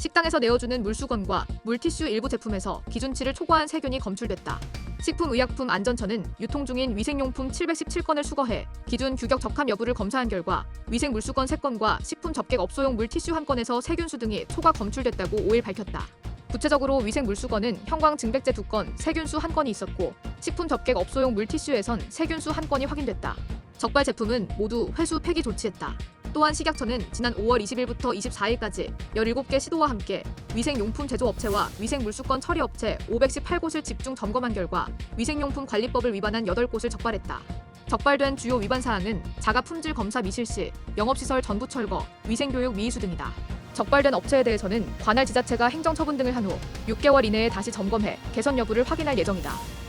식당에서 내어주는 물수건과 물티슈 일부 제품에서 기준치를 초과한 세균이 검출됐다. 식품의약품안전처는 유통 중인 위생용품 717건을 수거해 기준 규격 적합 여부를 검사한 결과 위생 물수건 3건과 식품 접객 업소용 물티슈 1건에서 세균수 등이 초과 검출됐다고 5일 밝혔다. 구체적으로 위생 물수건은 형광 증백제 2건, 세균수 1건이 있었고 식품 접객 업소용 물티슈에선 세균수 1건이 확인됐다. 적발 제품은 모두 회수 폐기 조치했다. 또한 식약처는 지난 5월 20일부터 24일까지 17개 시도와 함께 위생용품 제조업체와 위생물수건 처리업체 518곳을 집중 점검한 결과 위생용품 관리법을 위반한 8곳을 적발했다. 적발된 주요 위반 사항은 자가 품질 검사 미실시, 영업시설 전부 철거, 위생교육 미이수 등이다. 적발된 업체에 대해서는 관할 지자체가 행정처분 등을 한 후 6개월 이내에 다시 점검해 개선 여부를 확인할 예정이다.